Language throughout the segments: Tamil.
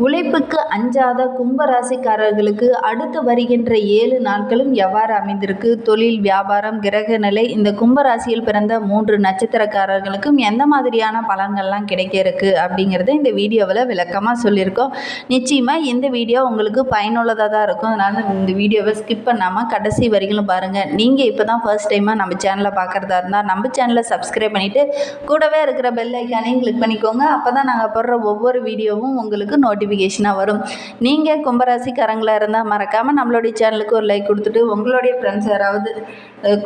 உழைப்புக்கு அஞ்சாத கும்பராசிக்காரர்களுக்கு அடுத்து வருகின்ற ஏழு நாட்களும் எவ்வாறு அமைந்திருக்கு? தொழில் வியாபாரம் கிரக நிலை இந்த கும்பராசியில் பிறந்த மூன்று நட்சத்திரக்காரர்களுக்கும் எந்த மாதிரியான பலன்கள்லாம் கிடைக்க இருக்கு அப்படிங்கிறத இந்த வீடியோவில் விளக்கமாக சொல்லியிருக்கோம். நிச்சயமாக இந்த வீடியோ உங்களுக்கு பயனுள்ளதாக தான் இருக்கும். அதனால் இந்த வீடியோவை ஸ்கிப் பண்ணாமல் கடைசி வரைக்கும் பாருங்கள் நீங்கள் இப்போ தான் ஃபர்ஸ்ட் டைமாக நம்ம சேனலை பார்க்குறதா இருந்தால் நம்ம சேனலை சப்ஸ்கிரைப் பண்ணிவிட்டு கூடவே இருக்கிற பெல் ஐக்கானையும் கிளிக் பண்ணிக்கோங்க. அப்போ தான் நாங்கள் போடுற ஒவ்வொரு வீடியோவும் உங்களுக்கு நோட்டிஃபிகேஷனாக வரும். நீங்கள் கும்பராசிக்காரங்களாக இருந்தால் மறக்காமல் நம்மளுடைய சேனலுக்கு ஒரு லைக் கொடுத்துட்டு உங்களுடைய ஃப்ரெண்ட்ஸ் யாராவது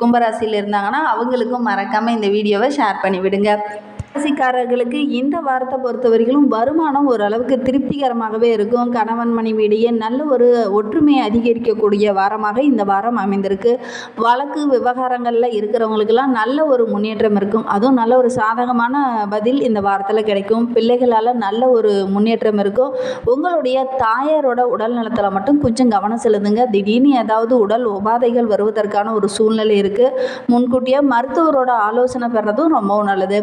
கும்பராசியில் இருந்தாங்கன்னா அவங்களுக்கும் மறக்காமல் இந்த வீடியோவை ஷேர் பண்ணிவிடுங்க. ராசிக்காரர்களுக்கு இந்த வாரத்தை பொறுத்த வரைக்கும் வருமானம் ஓரளவுக்கு திருப்திகரமாகவே இருக்கும். கணவன் மனைவியிடையே நல்ல ஒரு ஒற்றுமையை அதிகரிக்கக்கூடிய வாரமாக இந்த வாரம் அமைந்திருக்கு. வழக்கு விவகாரங்களில் இருக்கிறவங்களுக்கெல்லாம் நல்ல ஒரு முன்னேற்றம் இருக்கும். அதுவும் நல்ல ஒரு சாதகமான பதில் இந்த வாரத்தில் கிடைக்கும். பிள்ளைகளால் நல்ல ஒரு முன்னேற்றம் இருக்கும். உங்களுடைய தாயாரோட உடல் நலத்தில் மட்டும் கொஞ்சம் கவனம் செலுத்துங்க. திடீர்னு ஏதாவது உடல் உபாதைகள் வருவதற்கான ஒரு சூழ்நிலை இருக்குது முன்கூட்டியே மருத்துவரோட ஆலோசனை பெறதும் ரொம்பவும் நல்லது.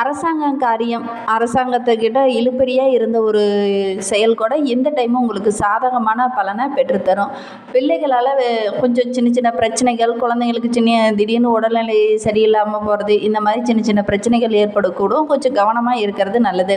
அரசு அரசாங்கம் காரியம் அரசாங்கத்துக்கிட்ட இழுபறியாக இருந்த ஒரு செயல் கூட இந்த டைமும் உங்களுக்கு சாதகமான பலனை பெற்றுத்தரும். பிள்ளைகளால் கொஞ்சம் சின்ன சின்ன பிரச்சனைகள் குழந்தைங்களுக்கு சின்ன திடீர்னு உடல்நிலை சரியில்லாமல் போகிறது இந்த மாதிரி சின்ன சின்ன பிரச்சனைகள் ஏற்படக்கூடும். கொஞ்சம் கவனமாக இருக்கிறது நல்லது.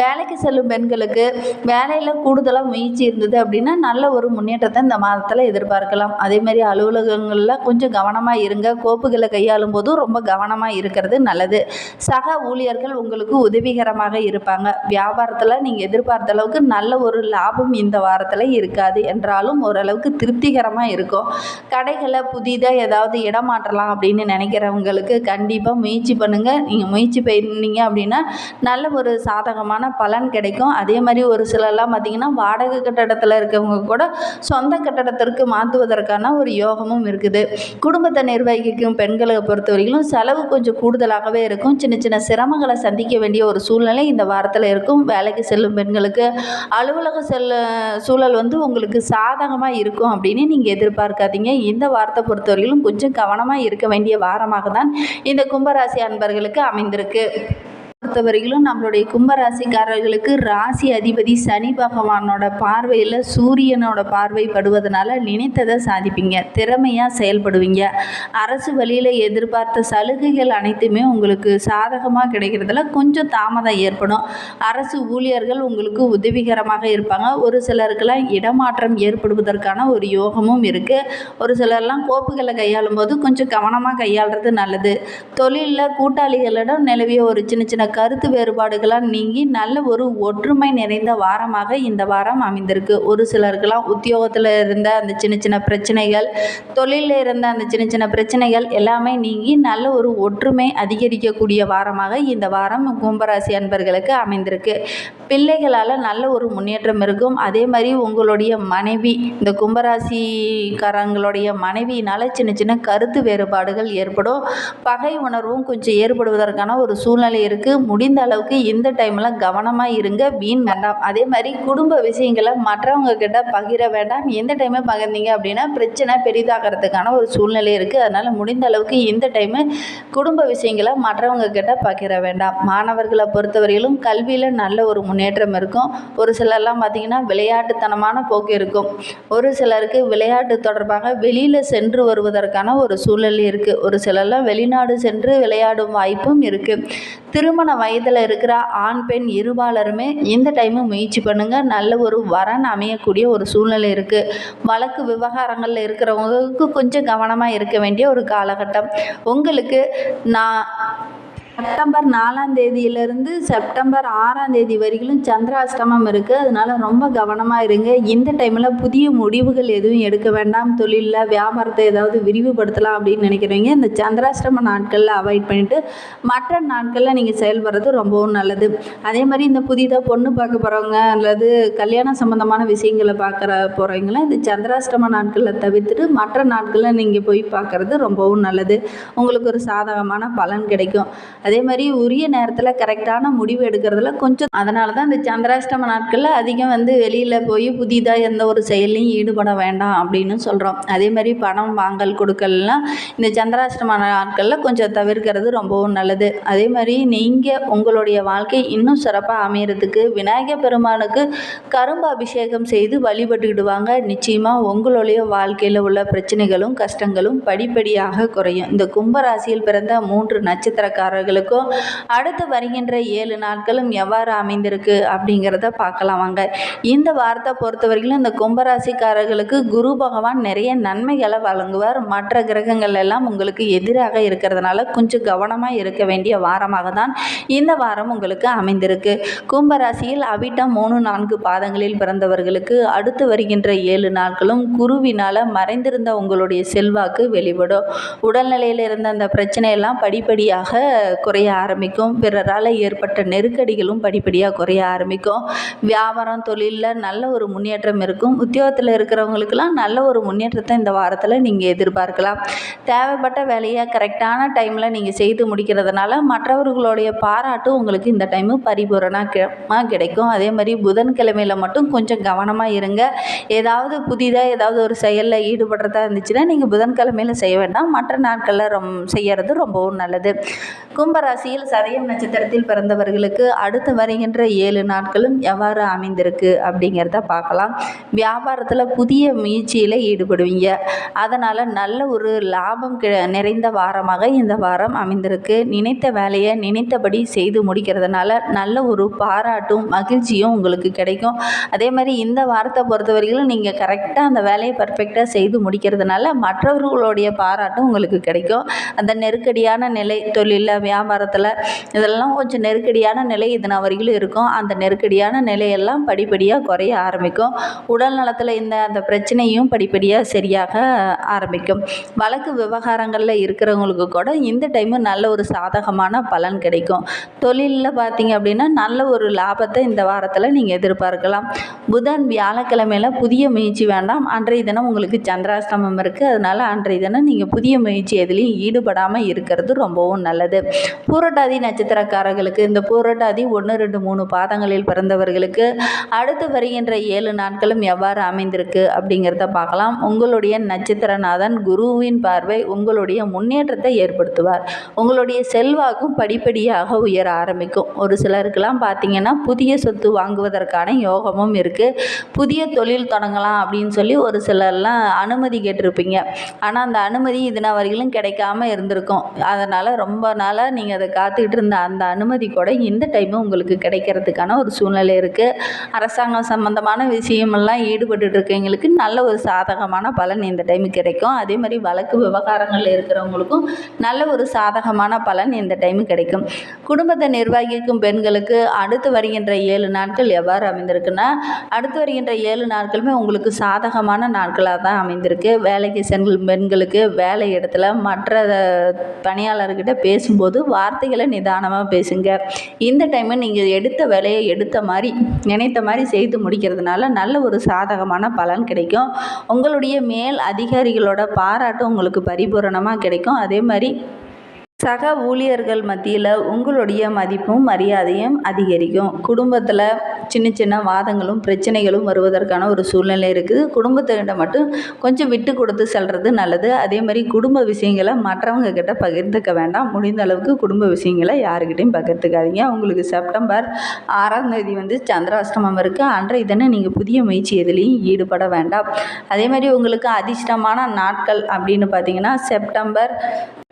வேலைக்கு செல்லும் பெண்களுக்கு வேலையில் கூடுதலாக முயற்சி இருந்தது அப்படின்னா நல்ல ஒரு முன்னேற்றத்தை இந்த மாதத்தில் எதிர்பார்க்கலாம். அதேமாதிரி அலுவலகங்களில் கொஞ்சம் கவனமாக இருங்க. கோப்புகளை கையாளும் போதும் ரொம்ப கவனமாக இருக்கிறது நல்லது. சக ஊழியர் ஊழியர்கள் உங்களுக்கு உதவிகரமாக இருப்பாங்க. வியாபாரத்தில் நீங்கள் எதிர்பார்த்த அளவுக்கு நல்ல ஒரு லாபம் இந்த வாரத்தில் இருக்காது என்றாலும் ஓரளவுக்கு திருப்திகரமாக இருக்கும். கடைகளை புதிதாக ஏதாவது இடம் மாற்றலாம் அப்படின்னு நினைக்கிறவங்களுக்கு கண்டிப்பாக முயற்சி பண்ணுங்கள் நீங்கள் முயற்சி பண்ணீங்க அப்படின்னா நல்ல ஒரு சாதகமான பலன் கிடைக்கும். அதே மாதிரி ஒரு சிலர்லாம் பார்த்திங்கன்னா வாடகை கட்டடத்தில் இருக்கவங்க கூட சொந்த கட்டடத்திற்கு மாற்றுவதற்கான ஒரு யோகமும் இருக்குது. குடும்பத்தை நிர்வகிக்கும் பெண்களை பொறுத்தவரையிலும் செலவு கொஞ்சம் கூடுதலாகவே இருக்கும். சின்ன சின்ன சிரமங்கள் சந்திக்க வேண்டிய ஒரு சூழ்நிலை இந்த வாரத்தில் இருக்கும். வேலைக்கு செல்லும் பெண்களுக்கு அலுவலக செல்ல சூழல் வந்து உங்களுக்கு சாதகமாக இருக்கும் அப்படின்னு நீங்கள் எதிர்பார்க்காதீங்க. இந்த வாரத்தை பொறுத்தவரையிலும் கொஞ்சம் கவனமாக இருக்க வேண்டிய வாரமாக தான் இந்த கும்பராசி அன்பர்களுக்கு அமைந்திருக்கு. பொறுத்தவரையிலும் நம்மளுடைய கும்பராசிக்காரர்களுக்கு ராசி அதிபதி சனி பகவானோட பார்வையில் சூரியனோட பார்வை படுவதனால நினைத்ததை சாதிப்பீங்க. திறமையாக செயல்படுவீங்க. அரசு வழியில் எதிர்பார்த்த சலுகைகள் அனைத்துமே உங்களுக்கு சாதகமாக கிடைக்கிறதுல கொஞ்சம் தாமதம் ஏற்படும். அரசு ஊழியர்கள் உங்களுக்கு உதவிகரமாக இருப்பாங்க. ஒரு சிலருக்கெல்லாம் இடமாற்றம் ஏற்படுவதற்கான ஒரு யோகமும் இருக்குது ஒரு சிலர்லாம் கோப்புகளை கையாளும் போது கொஞ்சம் கவனமாக கையாளுறது நல்லது. தொழிலில் கூட்டாளிகளிடம் நிலவிய ஒரு சின்ன சின்ன கருத்து வேறுபாடுகளாக நீங்கி நல்ல ஒரு ஒற்றுமை நிறைந்த வாரமாக இந்த வாரம் அமைந்திருக்கு. ஒரு சிலருக்கெல்லாம் உத்தியோகத்தில் இருந்த அந்த சின்ன சின்ன பிரச்சனைகள் தொழிலில் இருந்த அந்த சின்ன சின்ன பிரச்சனைகள் எல்லாமே நீங்கி நல்ல ஒரு ஒற்றுமை அதிகரிக்கக்கூடிய வாரமாக இந்த வாரம் கும்பராசி அன்பர்களுக்கு அமைந்திருக்கு. பிள்ளைகளால் நல்ல ஒரு முன்னேற்றம் இருக்கும். அதே மாதிரி உங்களுடைய மனைவி இந்த கும்பராசிக்காரங்களுடைய மனைவியினால் சின்ன சின்ன கருத்து வேறுபாடுகள் ஏற்படும். பகை உணர்வும் கொஞ்சம் ஏற்படுவதற்கான ஒரு சூழ்நிலை இருக்குது முடிந்த அளவுக்கு இந்த டைமில் கவனமாக இருங்க. வீண் வேண்டாம். அதே மாதிரி குடும்ப விஷயங்களை மற்றவங்க கிட்ட பகிர வேண்டாம். எந்த டைமில் பகிர்ந்தீங்க அப்படின்னா பிரச்சனை பெரிதாகிறதுக்கான ஒரு சூழ்நிலை இருக்குது அதனால் முடிந்த அளவுக்கு இந்த டைமு குடும்ப விஷயங்களை மற்றவங்க கிட்ட பகிர வேண்டாம். மாணவர்களை பொறுத்தவரையிலும் கல்வியில் நல்ல ஒரு முன்னேற்றம் இருக்கும். ஒரு சிலர்லாம் பார்த்திங்கன்னா விளையாட்டுத்தனமான போக்கு இருக்கும். ஒரு சிலருக்கு விளையாட்டு தொடர்பாக வெளியில் சென்று வருவதற்கான ஒரு சூழல் இருக்குது ஒரு சிலர்லாம் வெளிநாடு சென்று விளையாடும் வாய்ப்பும் இருக்குது திருமண வயதில் இருக்கிற ஆண் பெண் இருபாலருமே இந்த டைமு முயற்சி பண்ணுங்கள் நல்ல ஒரு வரன் அமையக்கூடிய ஒரு சூழ்நிலை இருக்குது வழக்கு விவகாரங்களில் இருக்கிறவங்களுக்கு கொஞ்சம் கவனமாக இருக்க வேண்டிய ஒரு காலகட்டம். உங்களுக்கு நான் செப்டம்பர் நாலாம் தேதியிலிருந்து செப்டம்பர் ஆறாம் தேதி வரைக்கும் சந்திராஷ்டமம் இருக்குது அதனால ரொம்ப கவனமாக இருங்க. இந்த டைமில் புதிய முடிவுகள் எதுவும் எடுக்க வேண்டாம். தொழிலில் வியாபாரத்தை ஏதாவது விரிவுபடுத்தலாம் அப்படின்னு நினைக்கிறவங்க இந்த சந்திராஷ்டம நாட்களில் அவாய்ட் பண்ணிவிட்டு மற்ற நாட்களில் நீங்கள் செயல்படுறது ரொம்பவும் நல்லது. அதே மாதிரி இந்த புதிதாக பொண்ணு பார்க்க போகிறவங்க அல்லது கல்யாணம் சம்மந்தமான விஷயங்களை பார்க்குற போகிறவங்களாம் இந்த சந்திராஷ்டம நாட்களில் தவிர்த்துட்டு மற்ற நாட்களில் நீங்கள் போய் பார்க்குறது ரொம்பவும் நல்லது. உங்களுக்கு ஒரு சாதகமான பலன் கிடைக்கும். அதே மாதிரி உரிய நேரத்தில் கரெக்டான முடிவு எடுக்கிறதுல கொஞ்சம் அதனால தான் இந்த சந்திராஷ்டம நாட்களில் அதிகம் வந்து வெளியில் போய் புதிதாக எந்த ஒரு செயல்லையும் ஈடுபட வேண்டாம் அப்படின்னு சொல்கிறோம் அதே மாதிரி பணம் வாங்கல் கொடுக்கல்லாம் இந்த சந்திராஷ்டம நாட்களில் கொஞ்சம் தவிர்க்கிறது ரொம்பவும் நல்லது. அதே மாதிரி நீங்கள் உங்களுடைய வாழ்க்கை இன்னும் சிறப்பாக அமையறதுக்கு விநாயகர் பெருமானுக்கு கரும்பு அபிஷேகம் செய்து வழிபட்டுக்கிடுவாங்க. நிச்சயமாக உங்களுடைய வாழ்க்கையில் உள்ள பிரச்சனைகளும் கஷ்டங்களும் படிப்படியாக குறையும். இந்த கும்பராசியில் பிறந்த மூன்று நட்சத்திரக்காரர்கள் நட்சத்திரக்காரர்களுக்கும் அடுத்து வருகின்ற ஏழு நாட்களும் எவ்வாறு அமைந்திருக்கு அப்படிங்கிறத பார்க்கலாம் வாங்க. இந்த வாரத்தை பொறுத்தவரையிலும் இந்த கும்பராசிக்காரர்களுக்கு குரு பகவான் நிறைய நன்மைகளை வழங்குவார். மற்ற கிரகங்கள் எல்லாம் உங்களுக்கு எதிராக இருக்கிறதுனால கொஞ்சம் கவனமாக இருக்க வேண்டிய வாரமாக தான் இந்த வாரம் உங்களுக்கு அமைந்திருக்கு. கும்பராசியில் அவிட்டம் மூணு நான்கு பாதங்களில் பிறந்தவர்களுக்கு அடுத்து வருகின்ற ஏழு நாட்களும் குருவினால் மறைந்திருந்த உங்களுடைய செல்வாக்கு வெளிப்படும். உடல்நிலையில் இருந்த அந்த பிரச்சனையெல்லாம் படிப்படியாக குறைய ஆரம்பிக்கும். பிறரால் ஏற்பட்ட நெருக்கடிகளும் படிப்படியாக குறைய ஆரம்பிக்கும். வியாபாரம் தொழிலில் நல்ல ஒரு முன்னேற்றம் இருக்கும். உத்தியோகத்தில் இருக்கிறவங்களுக்கெல்லாம் நல்ல ஒரு முன்னேற்றத்தை இந்த வாரத்தில் நீங்கள் எதிர்பார்க்கலாம். தேவைப்பட்ட வேலையை கரெக்டான டைமில் நீங்கள் செய்து முடிக்கிறதுனால மற்றவர்களுடைய பாராட்டு உங்களுக்கு இந்த டைமு பரிபூரணமாக கிடைக்கும். அதே மாதிரி புதன்கிழமையில் மட்டும் கொஞ்சம் கவனமாக இருங்க. ஏதாவது புதிதாக ஏதாவது ஒரு செயலில் ஈடுபடுறதா இருந்துச்சுன்னா நீங்கள் புதன்கிழமையில் செய்ய வேண்டாம். மற்ற நாட்களில் ரொம் செய்கிறது ரொம்பவும் நல்லது. கும்பராசியில் சதயம் நட்சத்திரத்தில் பிறந்தவர்களுக்கு அடுத்து வருகின்ற ஏழு நாட்களும் எவ்வாறு அமைந்திருக்கு அப்படிங்கிறத பார்க்கலாம். வியாபாரத்தில் புதிய முயற்சியில் ஈடுபடுவீங்க. அதனால் நல்ல ஒரு லாபம் கி நிறைந்த வாரமாக இந்த வாரம் அமைந்திருக்கு. நினைத்த வேலையை நினைத்தபடி செய்து முடிக்கிறதுனால நல்ல ஒரு பாராட்டும் மகிழ்ச்சியும் உங்களுக்கு கிடைக்கும். அதே மாதிரி இந்த வாரத்தை பொறுத்தவரையிலும் நீங்கள் கரெக்டாக அந்த வேலையை பர்ஃபெக்டாக செய்து முடிக்கிறதுனால மற்றவர்களுடைய பாராட்டும் உங்களுக்கு கிடைக்கும். அந்த நெருக்கடியான நிலை தொழிலில் வியாபாரம் வியாபாரத்தில் இதெல்லாம் கொஞ்சம் நெருக்கடியான நிலை இதனால் வரையிலும் இருக்கும். அந்த நெருக்கடியான நிலையெல்லாம் படிப்படியாக குறைய ஆரம்பிக்கும். உடல் நலத்தில் இந்த அந்த பிரச்சனையும் படிப்படியாக சரியாக ஆரம்பிக்கும். வழக்கு விவகாரங்களில் இருக்கிறவங்களுக்கு கூட இந்த டைமு நல்ல ஒரு சாதகமான பலன் கிடைக்கும். தொழிலில் பார்த்தீங்க அப்படின்னா நல்ல ஒரு லாபத்தை இந்த வாரத்தில் நீங்கள் எதிர்பார்க்கலாம். புதன் வியாழக்கிழமையில் புதிய முயற்சி வேண்டாம். அன்றைய தினம் உங்களுக்கு சந்திராஷ்டமம் இருக்குது அதனால் அன்றைய தினம் நீங்கள் புதிய முயற்சி எதுலேயும் ஈடுபடாமல் இருக்கிறது ரொம்பவும் நல்லது. பூரட்டாதி நட்சத்திரக்காரர்களுக்கு இந்த பூரட்டாதி ஒன்று ரெண்டு மூணு பாதங்களில் பிறந்தவர்களுக்கு அடுத்து வருகின்ற ஏழு நாட்களும் எவ்வாறு அமைந்திருக்கு அப்படிங்கிறத பார்க்கலாம். உங்களுடைய நட்சத்திரநாதன் குருவின் பார்வை உங்களுடைய முன்னேற்றத்தை ஏற்படுத்துவார். உங்களுடைய செல்வாக்கும் படிப்படியாக உயர ஆரம்பிக்கும். ஒரு சிலருக்கெல்லாம் பார்த்தீங்கன்னா புதிய சொத்து வாங்குவதற்கான யோகமும் இருக்குது புதிய தொழில் தொடங்கலாம் அப்படின்னு சொல்லி ஒரு சிலர்லாம் அனுமதி கேட்டிருப்பீங்க. ஆனால் அந்த அனுமதி இதுனா வரையிலும் கிடைக்காம இருந்திருக்கும். அதனால் ரொம்ப நாளாக நீங்கள் அதை காத்துக்கிட்டு இருந்த அந்த அனுமதி கூட இந்த டைமும் உங்களுக்கு கிடைக்கிறதுக்கான ஒரு சூழ்நிலை இருக்குது அரசாங்கம் சம்மந்தமான விஷயமெல்லாம் ஈடுபட்டு இருக்கவங்களுக்கு நல்ல ஒரு சாதகமான பலன் இந்த டைம் கிடைக்கும். அதே மாதிரி வழக்கு விவகாரங்களில் இருக்கிறவங்களுக்கும் நல்ல ஒரு சாதகமான பலன் இந்த டைம் கிடைக்கும். குடும்பத்தை நிர்வகிக்கும் பெண்களுக்கு அடுத்து வருகின்ற ஏழு நாட்கள் எவ்வாறு அமைந்திருக்குன்னா அடுத்து வருகின்ற ஏழு நாட்களுமே உங்களுக்கு சாதகமான நாட்களாக தான் அமைந்திருக்கு. வேலைக்கு செல்லும் பெண்களுக்கு வேலை இடத்துல மற்ற பணியாளர்கிட்ட பேசும்போது வார்த்தைகளை நிதானமாக பேசுங்க. இந்த டைமு நீங்கள் எடுத்த வேலையை எடுத்த மாதிரி நினைத்த மாதிரி செய்து முடிக்கிறதுனால நல்ல ஒரு சாதகமான பலன் கிடைக்கும். உங்களுடைய மேல் அதிகாரிகளோட பாராட்டும் உங்களுக்கு பரிபூரணமாக கிடைக்கும். அதே மாதிரி சக ஊழியர்கள் மத்தியில் உங்களுடைய மதிப்பும் மரியாதையும் அதிகரிக்கும். குடும்பத்தில் சின்ன சின்ன வாதங்களும் பிரச்சனைகளும் வருவதற்கான ஒரு சூழ்நிலை இருக்குது. குடும்பத்துக்கிட்ட மட்டும் கொஞ்சம் விட்டு கொடுத்து செல்வது நல்லது. அதே மாதிரி குடும்ப விஷயங்களை மற்றவங்க கிட்ட பகிர்ந்துக்க வேண்டாம். முடிந்த அளவுக்கு குடும்ப விஷயங்களை யாருக்கிட்டையும் பகிர்ந்துக்காதீங்க. உங்களுக்கு செப்டம்பர் ஆறாம் தேதி வந்து சந்திராஷ்டமம் இருக்குது அன்றைய தினம் நீங்கள் புதிய முயற்சி எதுலேயும் ஈடுபட வேண்டாம். அதே மாதிரி உங்களுக்கு அதிர்ஷ்டமான நாட்கள் அப்படின்னு பார்த்தீங்கன்னா செப்டம்பர்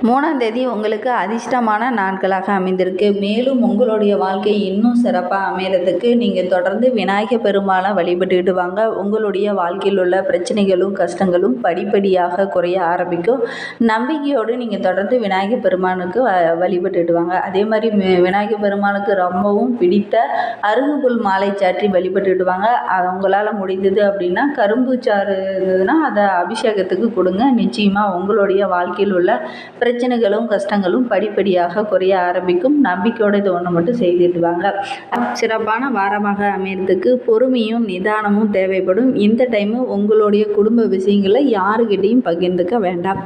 மூணாம் தேதி உங்களுக்கு அதிர்ஷ்டமான நாட்களாக அமைந்திருக்கு. மேலும் உங்களுடைய வாழ்க்கை இன்னும் சிறப்பாக அமைகிறதுக்கு நீங்கள் தொடர்ந்து விநாயக பெருமாளை வழிபட்டுக்கிட்டு வாங்க. உங்களுடைய வாழ்க்கையில் உள்ள பிரச்சனைகளும் கஷ்டங்களும் படிப்படியாக குறைய ஆரம்பிக்கும். நம்பிக்கையோடு நீங்கள் தொடர்ந்து விநாயகப் பெருமானுக்கு வ- வழிபட்டுட்டு வாங்க. அதே மாதிரி விநாயகப் பெருமானுக்கு ரொம்பவும் பிடித்த அருகுபுல் மாலை சாற்றி வழிபட்டுட்டு வாங்க. அவங்களால் முடிந்தது அப்படின்னா கரும்பு சாறு இருந்ததுன்னா அதை அபிஷேகத்துக்கு கொடுங்க. நிச்சயமாக உங்களுடைய வாழ்க்கையில் உள்ள பிரச்சனைகளும் கஷ்டங்களும் படிப்படியாக குறைய ஆரம்பிக்கும். நம்பிக்கையோடு இது ஒன்று மட்டும் செய்துட்டு வாங்க. சிறப்பான வாரமாக அமையறதுக்கு பொறுமையும் நிதானமும் தேவைப்படும். இந்த டைமு உங்களுடைய குடும்ப விஷயங்களை யாருக்கிட்டையும் பகிர்ந்துக்க வேண்டாம்.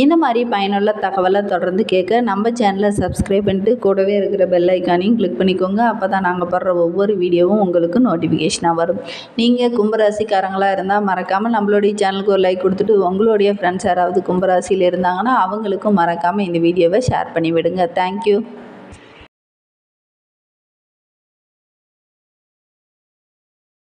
இந்த மாதிரி பயனுள்ள தகவலை தொடர்ந்து கேட்க நம்ம சேனலை சப்ஸ்கிரைப் பண்ணிட்டு கூடவே இருக்கிற பெல் ஐக்கானையும் கிளிக் பண்ணிக்கோங்க. அப்போ தான் நாங்கள் போடுற ஒவ்வொரு வீடியோவும் உங்களுக்கு நோட்டிஃபிகேஷனாக வரும். நீங்கள் கும்பராசிக்காரங்களாக இருந்தால் மறக்காமல் நம்மளுடைய சேனலுக்கு ஒரு லைக் கொடுத்துட்டு உங்களுடைய ஃப்ரெண்ட்ஸ் யாராவது கும்பராசியில் இருந்தாங்கன்னா அவங்களுக்கும் மறக்காமல் இந்த வீடியோவை ஷேர் பண்ணி விடுங்க தேங்க்யூ